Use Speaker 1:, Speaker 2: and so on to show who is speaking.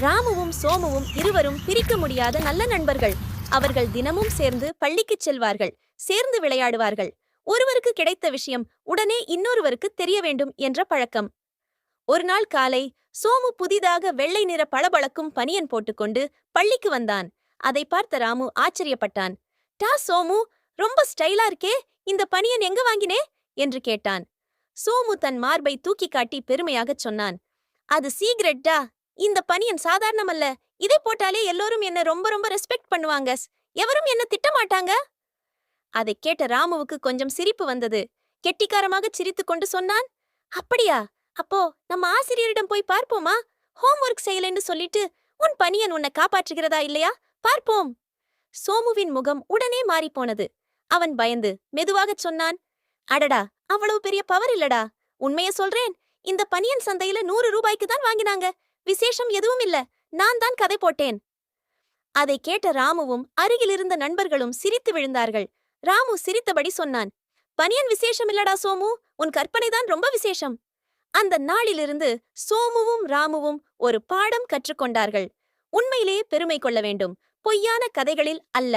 Speaker 1: ராமுவும் சோமுவும் இருவரும் பிரிக்க முடியாத நல்ல நண்பர்கள். அவர்கள் தினமும் சேர்ந்து பள்ளிக்குச் செல்வார்கள் சேர்ந்து விளையாடுவார்கள். ஒருவருக்கு கிடைத்த விஷயம் உடனே இன்னொருவருக்கு தெரிய வேண்டும் என்ற பழக்கம். ஒரு நாள் காலை சோமு புதிதாக வெள்ளை நிற பளபளக்கும் பனியன் போட்டுக்கொண்டு பள்ளிக்கு வந்தான். அதை பார்த்த ராமு ஆச்சரியப்பட்டான். டா சோமு ரொம்ப ஸ்டைலா இருக்கே இந்த பனியன் எங்க வாங்கினே? என்று கேட்டான். சோமு தன் மார்பை தூக்கி காட்டி பெருமையாகச் சொன்னான். அது சீக்ரெட்டா இந்த பனியன் சாதாரணமல்ல. இதை போட்டாலே எல்லோரும் என்ன ரொம்ப ரொம்ப ரெஸ்பெக்ட் பண்ணுவாங்க. எவரும் என்ன திட்டமாட்டாங்க அதைக் கேட்ட ராமுவுக்கு கொஞ்சம் சிரிப்பு வந்தது. கெட்டிக்காரமாகச் சிரித்துக்கொண்டு சொன்னான் அப்படியா? அப்போ நம்ம ஆசிரியரிடம் போய் பார்ப்போமா? ஹோம்ஒர்க் செய்யலைன்னு சொல்லிட்டு உன் பனியன் உன்னை காப்பாற்றுகிறதா இல்லையா? பார்ப்போம். சோமுவின் முகம் உடனே மாறிப்போனது அவன் பயந்து மெதுவாகச் சொன்னான் அடடா அவ்வளவு பெரிய பவர் இல்லடா. உண்மைய சொல்றேன் இந்த பனியன் சந்தையில நூறு ரூபாய்க்கு தான் வாங்கினாங்க. விசேஷம் எதுவும் இல்ல. நான் தான் கதை போட்டேன். அதை கேட்ட ராமுவும் அருகிலிருந்த நண்பர்களும் சிரித்து விழுந்தார்கள். ராமு சிரித்தபடி சொன்னான் பனியன் விசேஷம் இல்லடா சோமு உன் கற்பனைதான் ரொம்ப விசேஷம். அந்த நாளிலிருந்து சோமுவும் ராமுவும் ஒரு பாடம் கற்றுக்கொண்டார்கள். உண்மையிலேயே பெருமை கொள்ள வேண்டும். பொய்யான கதைகளில் அல்ல.